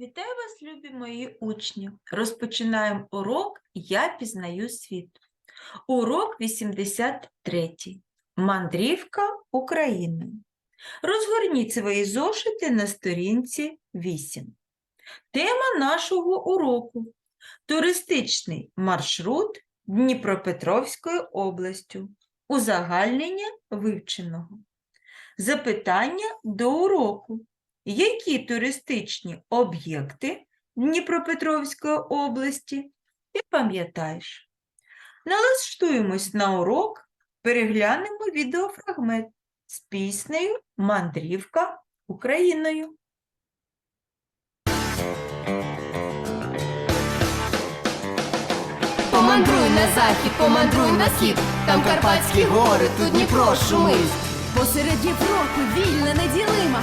Вітаю вас, любі мої учні! Розпочинаємо урок Я пізнаю світ. Урок 83. Мандрівка Україною. Розгорніть свої зошити на сторінці 8. Тема нашого уроку туристичний маршрут Дніпропетровською областю. Узагальнення вивченого. Запитання до уроку. Які туристичні об'єкти Дніпропетровської області ти пам'ятаєш? Налаштуємось на урок, переглянемо відеофрагмент з піснею Мандрівка Україною. Помандруй на захід, помандруй на схід, там Карпатські гори, тут Дніпро шумить. Посеред Європи вільна, неділима,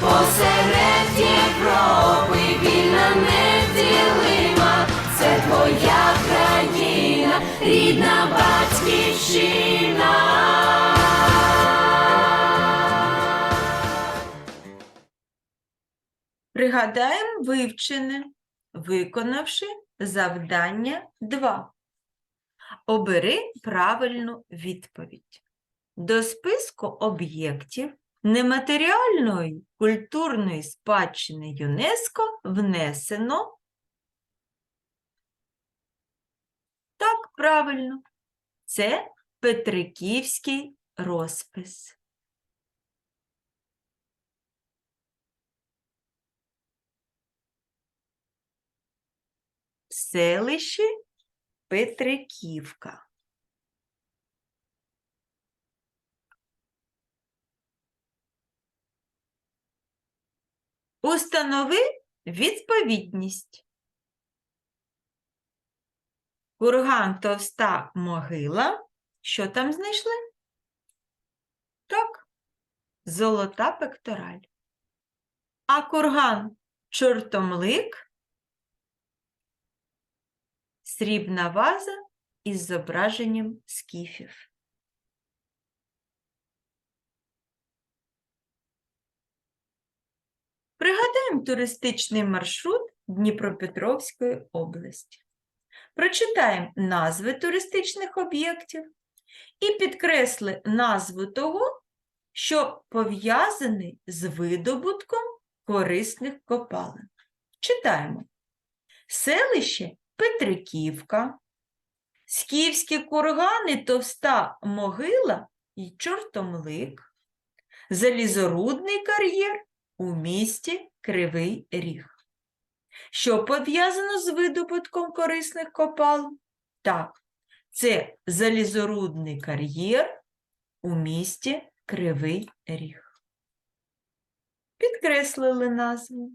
Посеред Європи вільна неділима, це твоя країна, рідна батьківщина. Пригадаємо вивчене, виконавши завдання 2. Обери правильну відповідь. До списку об'єктів нематеріальної культурної спадщини ЮНЕСКО внесено. Так, правильно. Це Петриківський розпис. селищі Петриківка. Установи відповідність. Курган товста могила. Що там знайшли? Так, золота пектораль. А курган чортомлик срібна ваза із зображенням скіфів. Пригадаємо туристичний маршрут Дніпропетровської області. Прочитаємо назви туристичних об'єктів і підкресли назву того, що пов'язаний з видобутком корисних копалин. Читаємо. Селище Петриківка, Скіфські кургани, товста могила і чортомлик, залізорудний кар'єр у місті Кривий Ріг. Що пов'язано з видобутком корисних копалин? Так, це залізорудний кар'єр у місті Кривий Ріг. Підкреслили назву.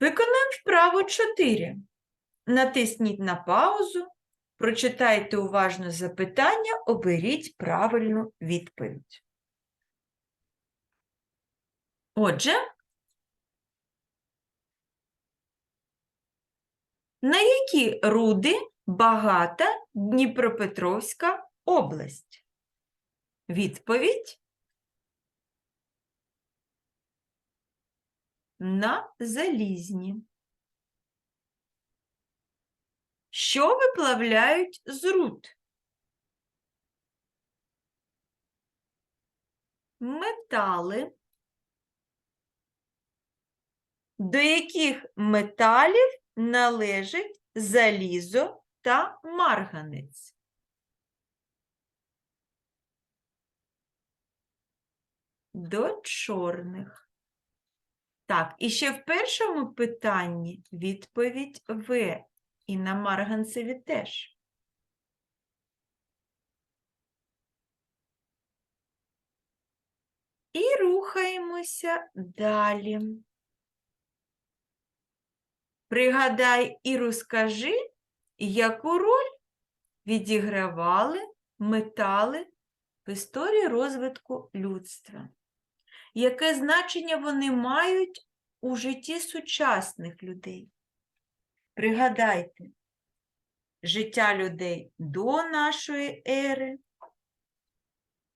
Виконаємо вправу 4. Натисніть на паузу, прочитайте уважно запитання, оберіть правильну відповідь. Отже, на які руди багата Дніпропетровська область? Відповідь на залізні. Що виплавляють з руд? Метали. До яких металів належить залізо та марганець? До чорних. Так, і ще в першому питанні відповідь В. І на марганцеві теж. І рухаємося далі. Пригадай і розкажи, яку роль відігравали метали в історії розвитку людства, яке значення вони мають у житті сучасних людей. Пригадайте, життя людей до нашої ери.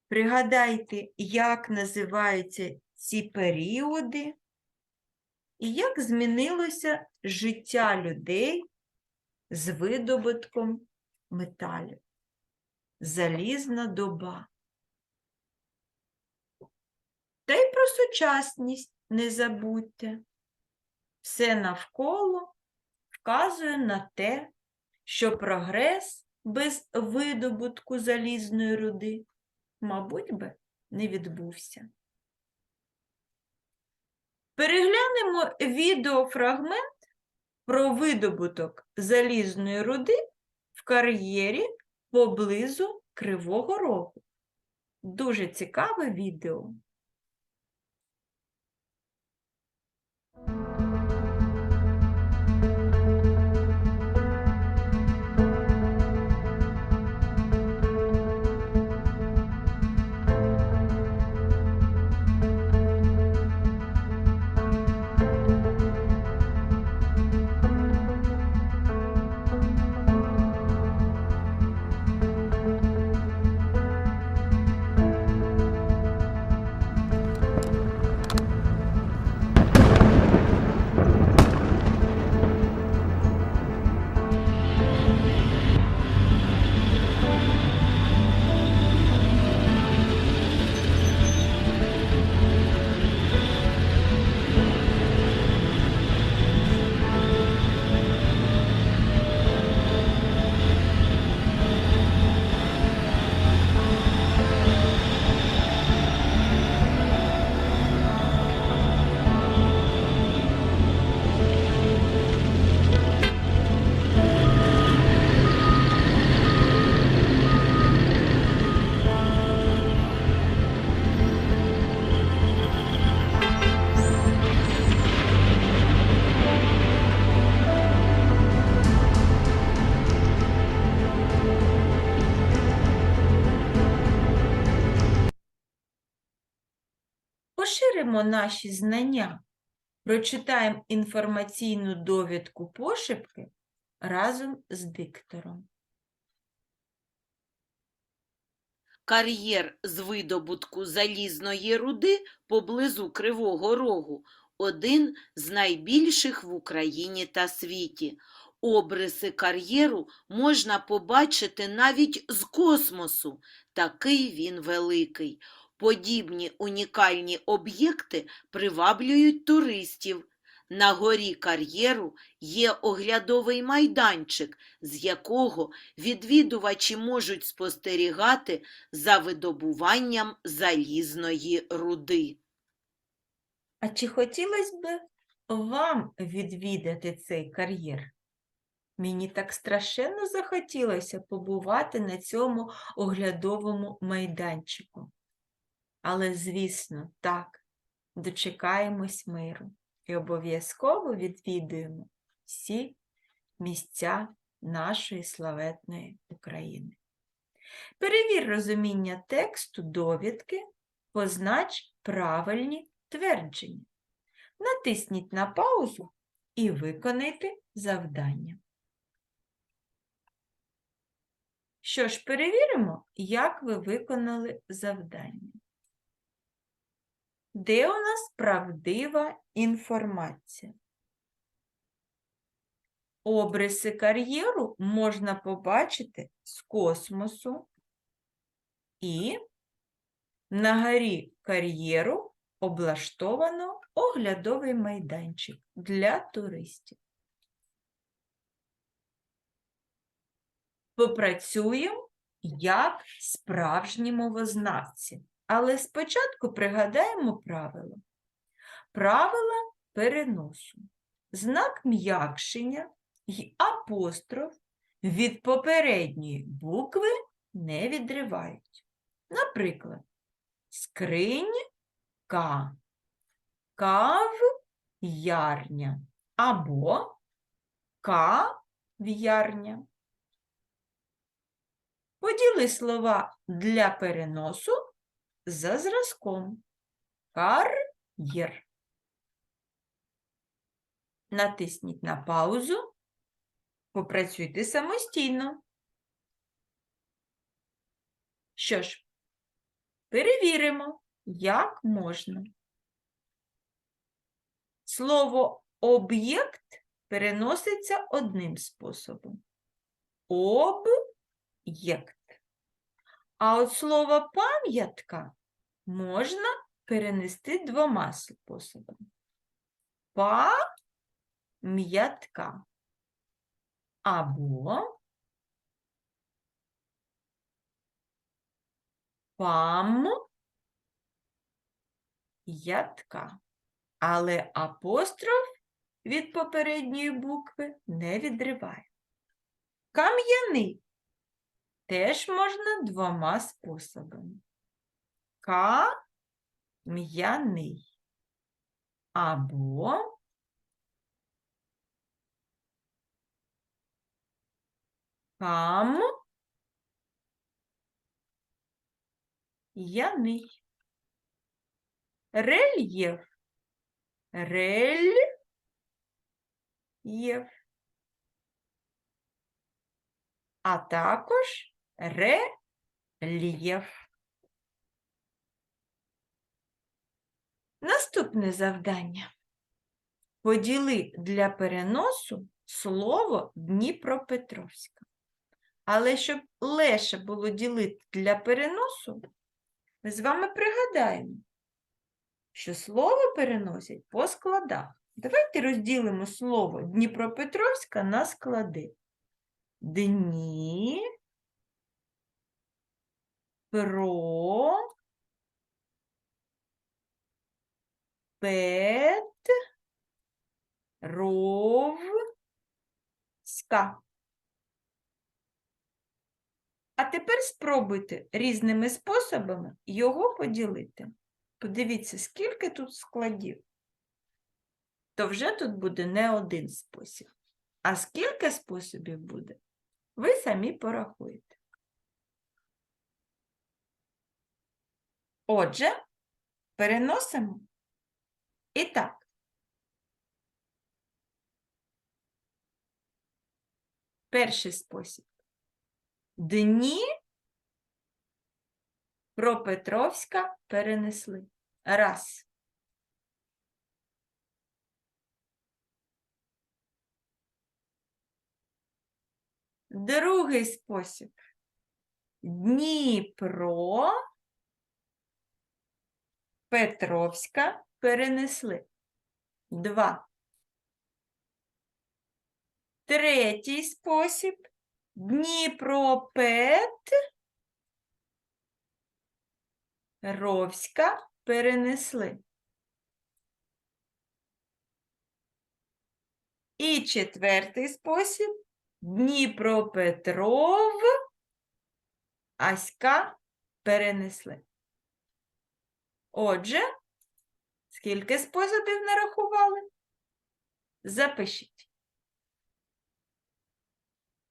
Пригадайте, як називаються ці періоди, і як змінилося життя людей з видобутком металів. Залізна доба. Та й про сучасність не забудьте. Все навколо вказує на те, що прогрес без видобутку залізної руди, мабуть би, не відбувся. Переглянемо відеофрагмент про видобуток залізної руди в кар'єрі поблизу Кривого Рогу. Дуже цікаве відео. Поширимо наші знання, прочитаємо інформаційну довідку пошепки разом з диктором. Кар'єр з видобутку залізної руди поблизу Кривого Рогу один з найбільших в Україні та світі. Обриси кар'єру можна побачити навіть з космосу. Такий він великий. Подібні унікальні об'єкти приваблюють туристів. На горі кар'єру є оглядовий майданчик, з якого відвідувачі можуть спостерігати за видобуванням залізної руди. А чи хотілося б вам відвідати цей кар'єр? Мені так страшенно захотілося побувати на цьому оглядовому майданчику. Але, звісно, так, дочекаємось миру і обов'язково відвідуємо всі місця нашої славетної України. Перевір розуміння тексту довідки, познач правильні твердження. Натисніть на паузу і виконайте завдання. Що ж, перевіримо, як ви виконали завдання. Де у нас правдива інформація? Обриси кар'єру можна побачити з космосу і на горі кар'єру облаштовано оглядовий майданчик для туристів. Попрацюємо як справжні мовознавці. Але спочатку пригадаємо правила. Правила переносу. Знак м'якшення й апостроф від попередньої букви не відривають. Наприклад, скрині К. Кав'ярня або кав'ярня. Поділи слова для переносу за зразком. Кар'єр. Натисніть на паузу. Попрацюйте самостійно. Що ж, перевіримо, як можна. Слово об'єкт переноситься одним способом. Об'єкт. А от слово пам'ятка можна перенести двома способами. Пам'ятка. Або пам-ятка. Але апостроф від попередньої букви не відриває. Кам'яний теж можна двома способами. Кам'яний. Або кам яний. Рельєф. Рельєф. А також рельєф. Наступне завдання. Поділи для переносу слово Дніпропетровська. Але щоб легше було ділити для переносу, ми з вами пригадаємо, що слово переносять по складах. Давайте розділимо слово Дніпропетровська на склади. Дні, про, пет, ров, ска. А тепер спробуйте різними способами його поділити. Подивіться, скільки тут складів. То вже тут буде не один спосіб. А скільки способів буде, ви самі порахуєте. Отже, переносимо. І так. Перший спосіб. Дні про Петровська перенесли. Раз. Другий спосіб. Дніпро Петровська перенесли. Два. Третій спосіб. Дніпропет Ровська перенесли. І четвертий спосіб. Дніпропетров Аська перенесли. Отже, скільки способів нарахували? Запишіть.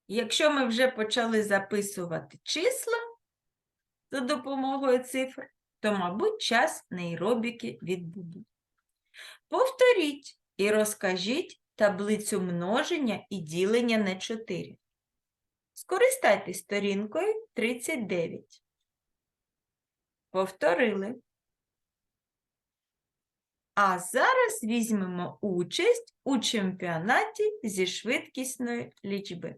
Якщо ми вже почали записувати числа за допомогою цифр, то, мабуть, час нейробіки відбуде. Повторіть і розкажіть таблицю множення і ділення на 4. Скористайтесь сторінкою 39. Повторили. А зараз візьмемо участь у чемпіонаті зі швидкісної лічби.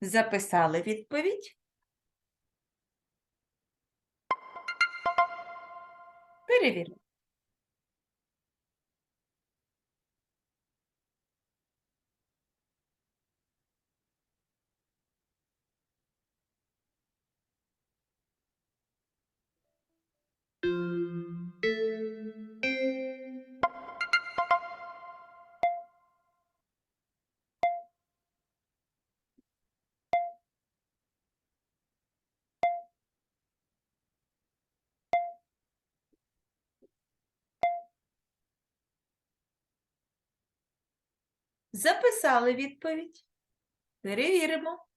Записали відповідь. Перевіримо. Записали відповідь. Перевіримо.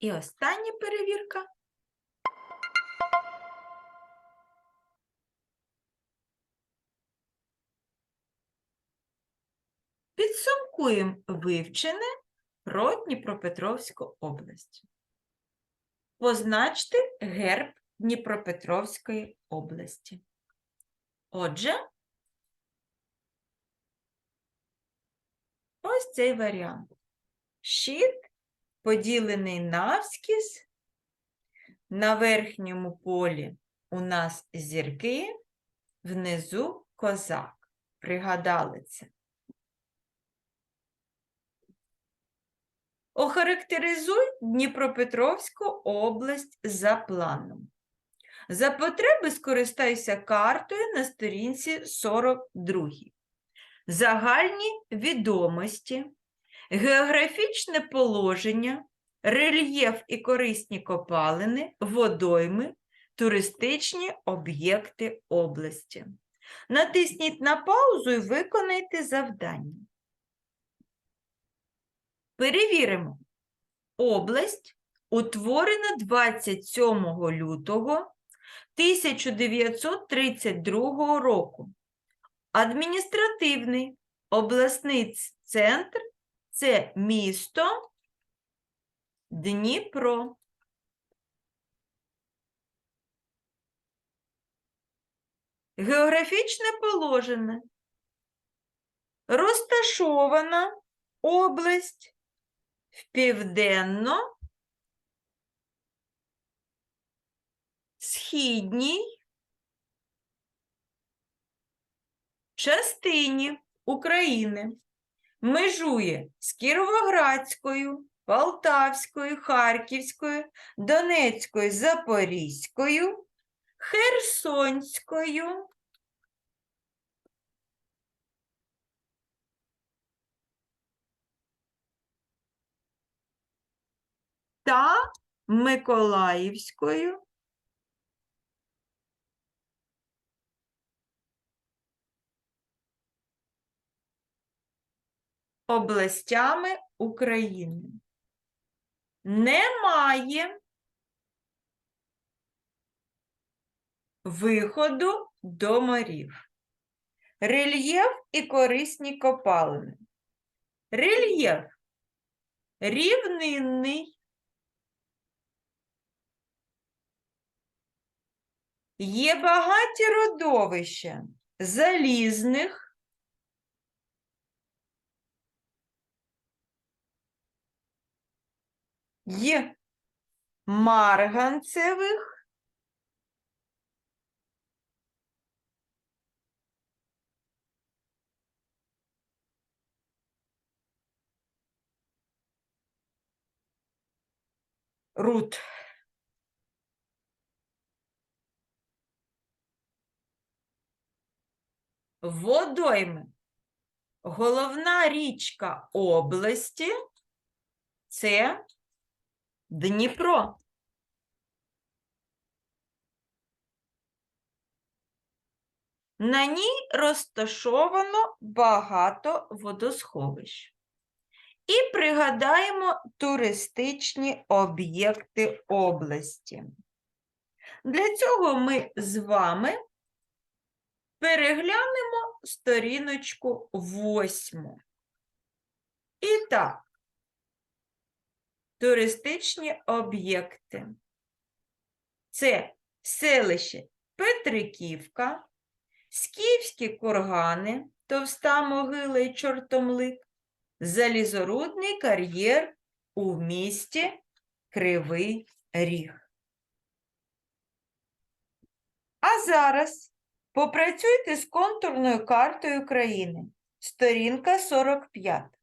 І остання перевірка. Підсумкуємо вивчене про Дніпропетровську область. Позначте герб Дніпропетровської області. Отже, ось цей варіант. Щит поділений навскіз. На верхньому полі у нас зірки, внизу козак. Пригадали це. Охарактеризуй Дніпропетровську область за планом. За потреби скористайся картою на сторінці 42. Загальні відомості, географічне положення, рельєф і корисні копалини, водойми, туристичні об'єкти області. Натисніть на паузу і виконайте завдання. Перевіримо. Область утворена 27 лютого 1932 року. Адміністративний обласний центр це місто Дніпро. Географічне положення. Розташована область в південно східній частині України межує з Кіровоградською, Полтавською, Харківською, Донецькою, Запорізькою, Херсонською, та Миколаївською областями України. Немає виходу до морів. Рельєф і корисні копалини. Рельєф рівнинний. Є багаті родовища залізних, є марганцевих, руд. Водойми. Головна річка області це Дніпро. На ній розташовано багато водосховищ. І пригадаємо туристичні об'єкти області. Для цього ми з вами переглянемо сторіночку восьму. І так, туристичні об'єкти. Це селище Петриківка, Скіфські кургани, Товста могила і чортомлик, залізорудний кар'єр у місті Кривий Ріг. А зараз попрацюйте з контурною картою країни. Сторінка 45.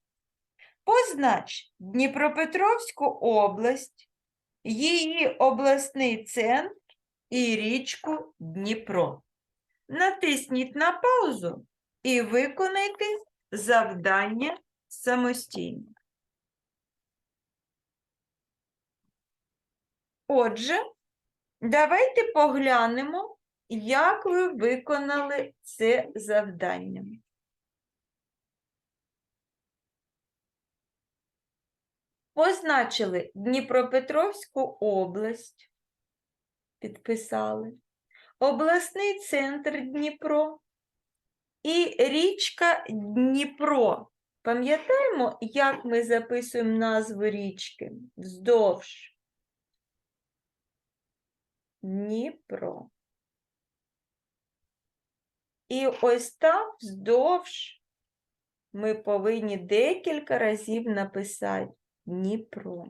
Познач Дніпропетровську область, її обласний центр і річку Дніпро. Натисніть на паузу і виконайте завдання самостійно. Отже, давайте поглянемо, як ви виконали це завдання. Позначили Дніпропетровську область, підписали, обласний центр Дніпро і річка Дніпро. Пам'ятаємо, як ми записуємо назву річки? Вздовж. Дніпро. І ось так вздовж ми повинні декілька разів написати Дніпро.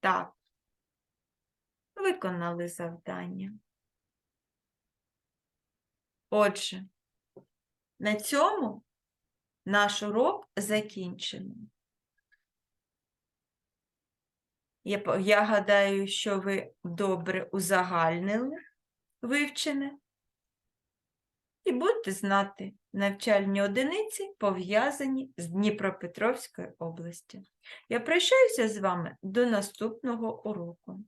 Так. Виконали завдання. Отже, на цьому наш урок закінчено. Я, я гадаю, що ви добре узагальнили вивчене. І будете знати навчальні одиниці, пов'язані з Дніпропетровською областю. Я прощаюся з вами до наступного уроку.